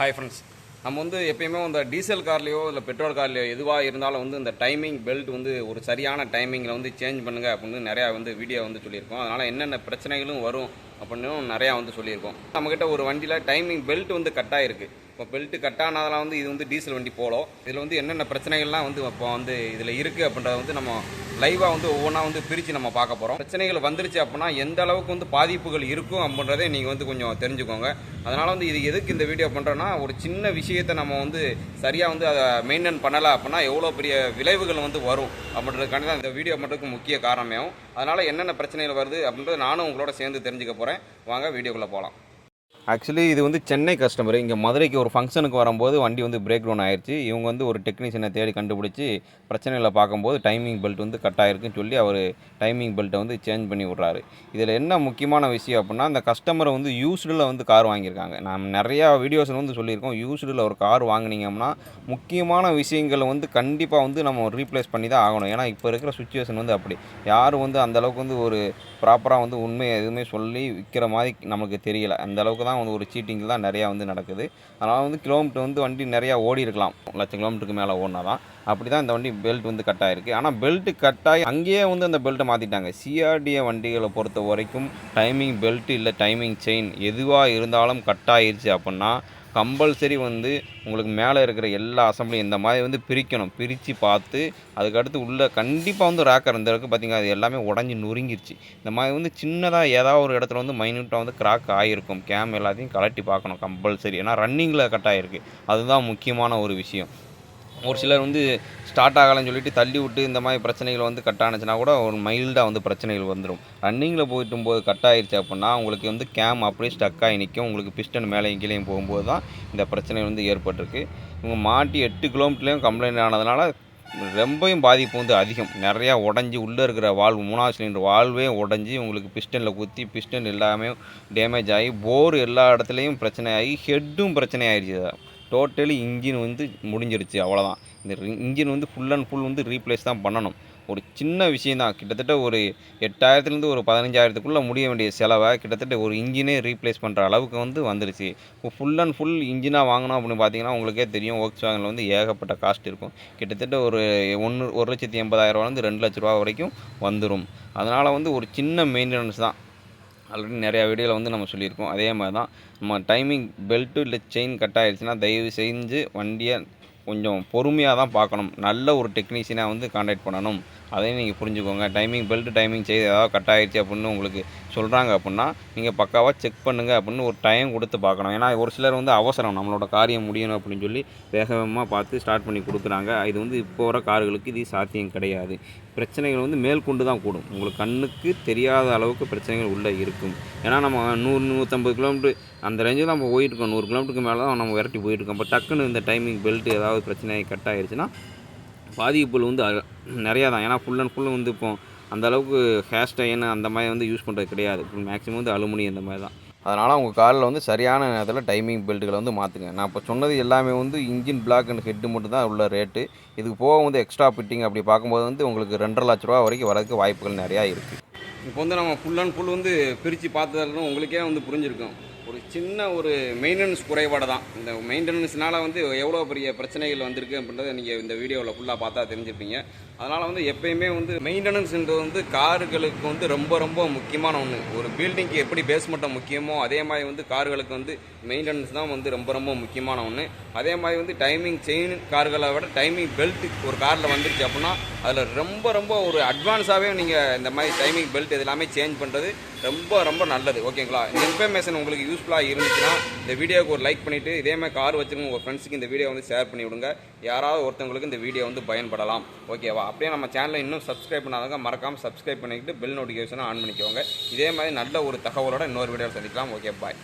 Hi friends நம்ம வந்து எப்பயுமே இந்த டீசல் கார்லேயோ இல்லை பெட்ரோல் கார்லேயோ எதுவாக இருந்தாலும் வந்து இந்த டைமிங் பெல்ட் வந்து ஒரு சரியான டைமிங்கில் வந்து சேஞ்ச் பண்ணுங்கள் அப்படின்னு நிறையா வந்து வீடியோ வந்து சொல்லியிருக்கோம். அதனால் என்னென்ன பிரச்சனைகளும் வரும் அப்படின்னு நிறையா வந்து சொல்லியிருக்கோம். நம்மக்கிட்ட ஒரு வண்டியில் டைமிங் பெல்ட் வந்து கட்டாயிருக்கு இப்போ பெல்ட்டு கட் ஆனதெல்லாம் வந்து இது வந்து டீசல் வண்டி போகலோ இதில் வந்து என்னென்ன பிரச்சனைகள்லாம் வந்து இப்போ வந்து இதில் இருக்குது அப்படின்றத வந்து நம்ம லைவாக வந்து ஒவ்வொன்றா வந்து பிரித்து நம்ம பார்க்க போகிறோம் பிரச்சனைகள் வந்துருச்சு அப்படின்னா எந்த அளவுக்கு வந்து பாதிப்புகள் இருக்கும் அப்படின்றதே நீங்கள் வந்து கொஞ்சம் தெரிஞ்சுக்கோங்க. அதனால் வந்து இது எதுக்கு இந்த வீடியோ பண்ணுறோன்னா ஒரு சின்ன விஷயத்தை நம்ம வந்து சரியாக வந்து அதை மெயின்டைன் பண்ணலை அப்படின்னா எவ்வளோ பெரிய விளைவுகள் வந்து வரும் அப்படின்றதுக்காண்டி தான் இந்த வீடியோ பண்ணுறதுக்கு முக்கிய காரணமே. அதனால் என்னென்ன பிரச்சனைகள் வருது அப்படின்றத நானும் உங்களோட சேர்ந்து தெரிஞ்சுக்க போகிறேன் வாங்க வீடியோக்குள்ளே போகலாம் ஆக்சுவலி இது வந்து சென்னை கஸ்டமர் இங்கே மதுரைக்கு ஒரு ஃபங்க்ஷனுக்கு வரும்போது வண்டி வந்து பிரேக் டவுன் ஆயிடுச்சு இவங்க வந்து ஒரு டெக்னீஷியனை தேடி கண்டுபிடிச்சி பிரச்சனைகளை பார்க்கும்போது டைமிங் பெல்ட் வந்து கட் ஆயிருக்குன்னு சொல்லி அவர் டைமிங் பெல்ட்டை வந்து சேஞ்ச் பண்ணி விட்றாரு. இதில் என்ன முக்கியமான விஷயம் அப்படின்னா அந்த கஸ்டமரை வந்து யூஸ்டில் வந்து கார் வாங்கியிருக்காங்க. நம்ம நிறையா வீடியோஸில் வந்து சொல்லியிருக்கோம் யூஸ்டில் ஒரு கார் வாங்கினீங்கன்னா முக்கியமான விஷயங்களை வந்து கண்டிப்பாக வந்து நம்ம ரீப்ளேஸ் பண்ணி தான் ஆகணும். ஏன்னா இப்போ இருக்கிற சுச்சுவேஷன் வந்து அப்படி. யாரும் வந்து அந்த அளவுக்கு வந்து ஒரு ப்ராப்பராக வந்து உண்மையை எதுவுமே சொல்லி விற்கிற மாதிரி நமக்கு தெரியல. அந்தளவுக்கு தான் தான் வந்து ஒரு சீட்டிங் தான் நிறையா வந்து நடக்குது. அதனால் வந்து கிலோமீட்டர் வந்து வண்டி நிறையா ஓடி இருக்கலாம். லட்சம் கிலோமீட்டருக்கு மேலே ஓடினா தான். அப்படி தான் இந்த வண்டி பெல்ட் வந்து கட் ஆகிருக்கு ஆனால் பெல்ட் கட் ஆகி அங்கேயே வந்து அந்த பெல்ட்டை மாற்றிட்டாங்க சிஆர்டிஏ வண்டிகளை பொறுத்த வரைக்கும் டைமிங் பெல்ட் இல்லை டைமிங் செயின் எதுவாக இருந்தாலும் கட் ஆகிருச்சு அப்படின்னா கம்பல்சரி வந்து உங்களுக்கு மேலே இருக்கிற எல்லா அசம்பிளியும் இந்த மாதிரி வந்து பிரிக்கணும். பிரித்து பார்த்து அதுக்கடுத்து உள்ளே கண்டிப்பாக வந்து ரேக்கர் இந்த இருக்குது பார்த்தீங்கன்னா அது எல்லாமே உடஞ்சி நொறுங்கிருச்சு. இந்த மாதிரி வந்து சின்னதாக ஏதாவது ஒரு இடத்துல வந்து மைன்யூட்டாக வந்து கிராக் ஆகிருக்கும் கேம் எல்லாத்தையும் கலட்டி பார்க்கணும் கம்பல்சரி. ஏன்னா ரன்னிங்கில் கட் ஆகிருக்கு அதுதான் முக்கியமான ஒரு விஷயம். ஒரு சிலர் வந்து ஸ்டார்ட் ஆகலைன்னு சொல்லிட்டு தள்ளி விட்டு இந்த மாதிரி பிரச்சனைகள் வந்து கட் கூட ஒரு மைல்டாக வந்து பிரச்சனைகள் வந்துடும் ரன்னிங்கில் போயிட்டும் போது கட் ஆயிடுச்சு அப்படின்னா உங்களுக்கு வந்து கேம் அப்படியே ஸ்டக் ஆகி நிற்கும் உங்களுக்கு பிஸ்டன் மேலேயும் கீழேயும் போகும்போது தான் இந்த பிரச்சனை வந்து ஏற்பட்டிருக்கு. இவங்க மாட்டி எட்டு கிலோமீட்டர்லேயும் கம்ப்ளைண்ட் ஆனதுனால ரொம்பவும் பாதிப்பு வந்து அதிகம். நிறையா உடஞ்சி உள்ளே இருக்கிற வால்வு மூணாவது சிலிண்டர் வால்வே உடஞ்சி உங்களுக்கு பிஸ்டனில் குத்தி பிஸ்டன் எல்லாமே டேமேஜ் ஆகி போர் எல்லா இடத்துலையும் பிரச்சனை ஆகி ஹெட்டும் பிரச்சனை ஆயிடுச்சு டோட்டலி இன்ஜின் வந்து முடிஞ்சிருச்சு அவ்வளோதான் இந்த இன்ஜின் வந்து ஃபுல் அண்ட் ஃபுல் வந்து ரீப்ளேஸ் தான் பண்ணணும். ஒரு சின்ன விஷயந்தான் கிட்டத்தட்ட ஒரு எட்டாயிரத்துலேருந்து ஒரு பதினஞ்சாயிரத்துக்குள்ளே முடிய வேண்டிய செலவை கிட்டத்தட்ட ஒரு இன்ஜினே ரீப்ளேஸ் பண்ணுற அளவுக்கு வந்து வந்துருச்சு. இப்போ ஃபுல் அண்ட் ஃபுல் இன்ஜினாக வாங்கினோம் அப்படின்னு பார்த்தீங்கன்னா உங்களுக்கே தெரியும் ஒர்க்ஸ் வேகனில் வந்து ஏகப்பட்ட காஸ்ட் இருக்கும். கிட்டத்தட்ட ஒரு ஒன்று ஒரு லட்சத்தி எண்பதாயிரரூவாலேருந்து ரெண்டு லட்ச ரூபா வரைக்கும் வந்துடும் அதனால் வந்து ஒரு சின்ன மெயின்டெனன்ஸ் தான். ஆல்ரெடி நிறையா வீடியோவில் வந்து நம்ம சொல்லியிருக்கோம். அதே மாதிரி தான் நம்ம டைமிங் பெல்ட்டு இல்லை செயின் கட் ஆகிடுச்சுன்னா தயவு செஞ்சு வண்டியை கொஞ்சம் பொறுமையாக தான் பார்க்கணும். நல்ல ஒரு டெக்னீஷியனாக வந்து காண்டாக்ட் பண்ணணும். அதையும் நீங்கள் புரிஞ்சுக்கோங்க. டைமிங் பெல்ட் டைமிங் செய்து ஏதாவது கட் ஆயிடுச்சு அப்படின்னு உங்களுக்கு சொல்கிறாங்க அப்படின்னா நீங்கள் பக்காவாக செக் பண்ணுங்கள் அப்படின்னு ஒரு டைம் கொடுத்து பார்க்கணும். ஏன்னா ஒரு சிலர் வந்து அவசரம் நம்மளோட காரியம் முடியணும் அப்படின்னு சொல்லி வேக வேகமாக பார்த்து ஸ்டார்ட் பண்ணி கொடுக்குறாங்க. இது வந்து இப்போ வர கார்களுக்கு இது சாத்தியம் கிடையாது. பிரச்சனைகள் வந்து மேற்கொண்டு தான் கூடும். உங்களுக்கு கண்ணுக்கு தெரியாத அளவுக்கு பிரச்சனைகள் உள்ளே இருக்கும். ஏன்னா நம்ம நூறு நூற்றம்பது கிலோமீட்டர் அந்த ரேஞ்சில் நம்ம போயிட்டுருக்கோம் நூறு கிலோமீட்டருக்கு மேலே தான் நம்ம விரட்டி போயிட்டுருக்கோம் இப்போ டக்குன்னு இந்த டைமிங் பெல்ட் ஏதாவது பிரச்சனை கட் ஆயிடுச்சுன்னா பாதிப்புகள் வந்து நிறையா தான் ஏன்னா ஃபுல் அண்ட் ஃபுல் வந்து இப்போ அந்த அளவுக்கு ஹேர் ஸ்டைன் அந்த மாதிரி வந்து யூஸ் பண்ணுறது கிடையாது. மேக்ஸிமம் வந்து அலுமினியம் இந்த மாதிரி தான் அதனால் உங்கள் காரில் வந்து சரியான நேரத்தில் டைமிங் பெல்ட்டுகளை வந்து மாற்றுங்க நான் இப்போ சொன்னது எல்லாமே வந்து இன்ஜின் பிளாக் அண்ட் ஹெட்டு மட்டும் தான் உள்ள ரேட்டு இதுக்கு போக வந்து எக்ஸ்ட்ரா ஃபிட்டிங் அப்படி பார்க்கும்போது வந்து உங்களுக்கு ரெண்டரை லட்ச ரூபா வரைக்கும் வரதுக்கு வாய்ப்புகள் நிறையா இருக்குது இப்போ வந்து நம்ம ஃபுல் அண்ட் ஃபுல் வந்து பிரித்து பார்த்ததுல உங்களுக்கே வந்து புரிஞ்சிருக்கும். ஒரு சின்ன ஒரு மெயின்டெனன்ஸ் குறைபாடு தான். இந்த மெயின்டெனன்ஸ்னால வந்து எவ்வளோ பெரிய பிரச்சனைகள் வந்திருக்கு அப்படின்றத நீங்கள் இந்த வீடியோவில் ஃபுல்லாக பார்த்தா தெரிஞ்சுப்பீங்க அதனால் வந்து எப்பயுமே வந்து மெயின்டெனன்ஸ்ன்றது வந்து கார்களுக்கு வந்து ரொம்ப ரொம்ப முக்கியமான ஒன்று ஒரு பில்டிங்க்கு எப்படி பேஸ்மெண்ட்டை முக்கியமோ அதே மாதிரி வந்து கார்களுக்கு வந்து மெயின்டெனன்ஸ் தான் வந்து ரொம்ப ரொம்ப முக்கியமான ஒன்று அதே மாதிரி வந்து டைமிங் செயின் கார்களை விட டைமிங் பெல்ட் ஒரு காரில் வந்துருச்சு அப்படின்னா அதில் ரொம்ப ரொம்ப ஒரு அட்வான்ஸாகவே நீங்கள் இந்த மாதிரி டைமிங் பெல்ட் இதெல்லாமே சேஞ்ச் பண்ணுறது ரொம்ப ரொம்ப நல்லது. ஓகேங்களா? இந்த இன்ஃபர்மேஷன் உங்களுக்கு யூஸ்ஃபுல்லாக இருந்துச்சுன்னா இந்த வீடியோக்கு ஒரு லைக் பண்ணிவிட்டு இதே மாதிரி கார் வச்சுருங்க உங்கள் ஃப்ரெண்ட்ஸுக்கு இந்த வீடியோ வந்து ஷேர் பண்ணி விடுங்க. யாராவது ஒருத்தவங்களுக்கு இந்த வீடியோ வந்து பயன்படலாம். ஓகேவா அப்படியே நம்ம சேனலை இன்னும் சப்ஸ்கிரைப் பண்ணாதவங்க மறக்காமல் சப்ஸ்கிரைப் பண்ணிக்கிட்டு பெல் நோட்டிஃபிகேஷனை ஆன் பண்ணிக்கோங்க. இதே மாதிரி நல்ல ஒரு தகவலோட இன்னொரு வீடியோவில் சந்திக்கலாம். Okay bye